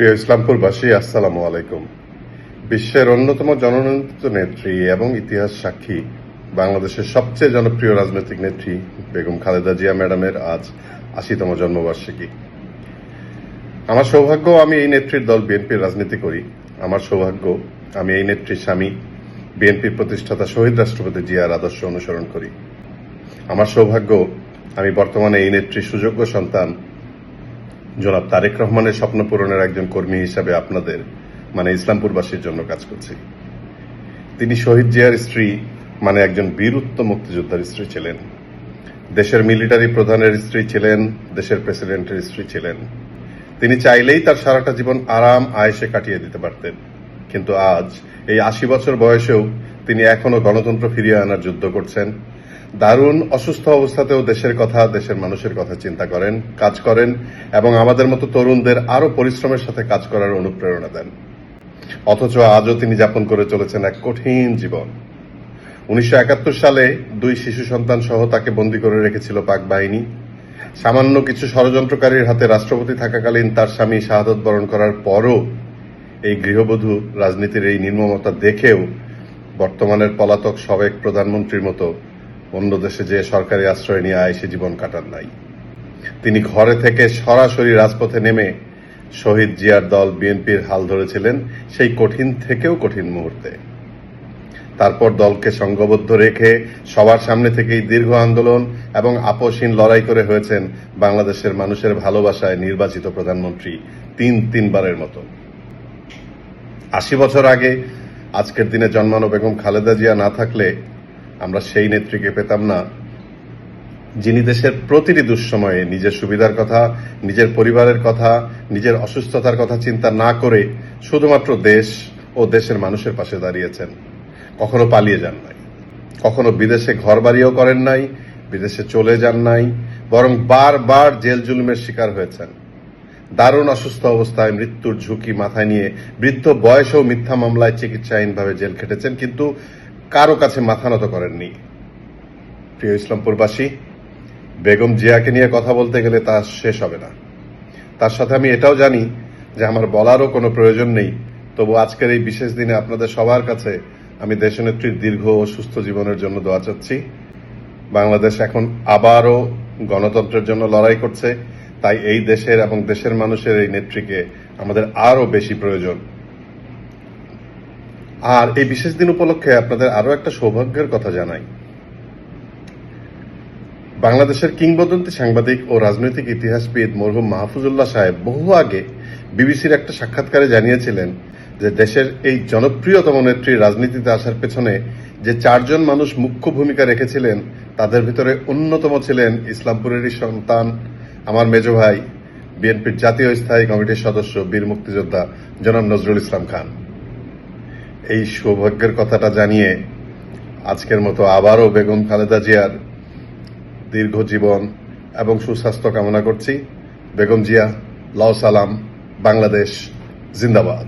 প্রিয় ইসলামপুরবাসী, আসসালামু আলাইকুম। বিশ্বের অন্যতম জননেত্রিত নেত্রী এবং ইতিহাস সাক্ষী, বাংলাদেশের সবচেয়ে জনপ্রিয় রাজনৈতিক নেত্রী বেগম খালেদা জিয়া ম্যাডামের আজ আশিতম জন্মবার্ষিকী। আমার সৌভাগ্য, আমি এই নেত্রীর দল বিএনপির রাজনীতি করি। আমার সৌভাগ্য, আমি এই নেত্রীর স্বামী বিএনপির প্রতিষ্ঠাতা শহীদ রাষ্ট্রপতি জিয়ার আদর্শ অনুসরণ করি। আমার সৌভাগ্য, আমি বর্তমানে এই নেত্রীর সুযোগ্য সন্তান জনাব তারেক রহমানের স্বপ্ন পূরণের একজন কর্মী হিসাবে আপনাদের মানে ইসলামপুরবাসীর জন্য কাজ করছি। তিনি শহীদ জিয়ার স্ত্রী মানে একজন বীরুত্তম মুক্তিযোদ্ধার স্ত্রী ছিলেন। দেশের মিলিটারি প্রধানের স্ত্রী ছিলেন, দেশের প্রেসিডেন্টের স্ত্রী ছিলেন। তিনি চাইলেই তার সারাটা জীবন আরাম আয়েসে কাটিয়ে দিতে পারতেন। কিন্তু আজ, এই আশি বছর বয়সেও তিনি এখনও গণতন্ত্র ফিরিয়ে আনার যুদ্ধ করছেন। দারুণ অসুস্থ অবস্থাতেও দেশের কথা, দেশের মানুষের কথা চিন্তা করেন, কাজ করেন এবং আমাদের মতো তরুণদের আরও পরিশ্রমের সাথে কাজ করার অনুপ্রেরণা দেন। অথচ আজও তিনি যাপন করে চলেছেন এক কঠিন জীবন। উনিশশো একাত্তর সালে দুই শিশু সন্তান সহ তাকে বন্দী করে রেখেছিল পাক বাহিনী। সামান্য কিছু ষড়যন্ত্রকারীর হাতে রাষ্ট্রপতি থাকাকালীন তার স্বামী শাহাদত বরণ করার পরও এই গৃহবধূ রাজনীতির এই নির্মমতা দেখেও বর্তমানের পলাতক সাবেক প্রধানমন্ত্রীর মতো অন্য দেশে যে সরকারি আশ্রয় নিয়ে আয়, সে জীবন কাটান নাই। তিনি ঘরে থেকে সরাসরি রাজপথে নেমে শহীদ জিয়ার দল বিএনপির হাল ধরেছিলেন সেই কঠিন থেকেও কঠিন মুহূর্তে। তারপর দলকে সংঘবদ্ধ রেখে সবার সামনে থেকেই দীর্ঘ আন্দোলন এবং আপোষহীন লড়াই করে হয়েছেন বাংলাদেশের মানুষের ভালোবাসায় নির্বাচিত প্রধানমন্ত্রী তিন তিনবারের মতো। আশি বছর আগে আজকের দিনে জন্মানো বেগম খালেদা জিয়া না থাকলে আমরা সেই নেত্রীকে পেতাম না। যিনি দেশের প্রতিটি দুঃসময়ে নিজের সুবিধার কথা, নিজের পরিবারের কথা, নিজের অসুস্থতার কথা চিন্তা না করে শুধুমাত্র দেশ ও দেশের মানুষের পাশে দাঁড়িয়েছেন। কখনো পালিয়ে যান নাই। কখনো বিদেশে ঘর বাড়িও করেন নাই, বিদেশে চলে যান নাই, বরং বারবার জেল জুলুমের শিকার হয়েছেন। দারুণ অসুস্থ অবস্থায় মৃত্যুর ঝুঁকি মাথায় নিয়ে বৃদ্ধ বয়সেও মিথ্যা মামলায় চিকিৎসাহীনভাবে জেল খেটেছেন, কিন্তু কারও কাছে মাথা নত করেননি। প্রিয় ইসলামপুরবাসী, বেগম জিয়াকে নিয়ে কথা বলতে গেলে তা শেষ হবে না। তার সাথে আমি এটাও জানি যে আমার বলারও কোনো প্রয়োজন নেই। তবু আজকের এই বিশেষ দিনে আপনাদের সবার কাছে আমি দেশনেত্রীর দীর্ঘ ও সুস্থ জীবনের জন্য দোয়া চাচ্ছি। বাংলাদেশ এখন আবারও গণতন্ত্রের জন্য লড়াই করছে। তাই এই দেশের এবং দেশের মানুষের এই নেত্রীকে আমাদের আরও বেশি প্রয়োজন। আর এই বিশেষ দিন উপলক্ষে আপনাদের আরও একটা সৌভাগ্যের কথা জানাই। বাংলাদেশের কিংবদন্তি সাংবাদিক ও রাজনৈতিক ইতিহাসবিদ মরহুম মাহফুজুল্লাহ সাহেব বহু আগে বিবিসির একটা সাক্ষাৎকারে জানিয়েছিলেন যে দেশের এই জনপ্রিয়তম নেত্রী রাজনীতিতে আসার পেছনে যে চারজন মানুষ মুখ্য ভূমিকা রেখেছিলেন, তাদের ভিতরে অন্যতম ছিলেন ইসলামপুরেরই সন্তান, আমার মেজ ভাই, বিএনপির জাতীয় স্থায়ী কমিটির সদস্য, বীর মুক্তিযোদ্ধা জনাব নজরুল ইসলাম খান। এই সৌভাগ্যের কথাটা জানিয়ে আজকের মতো আবারও বেগম খালেদা জিয়ার দীর্ঘ জীবন এবং সুস্বাস্থ্য কামনা করছি। বেগম জিয়া, লাও সালাম, বাংলাদেশ, জিন্দাবাদ।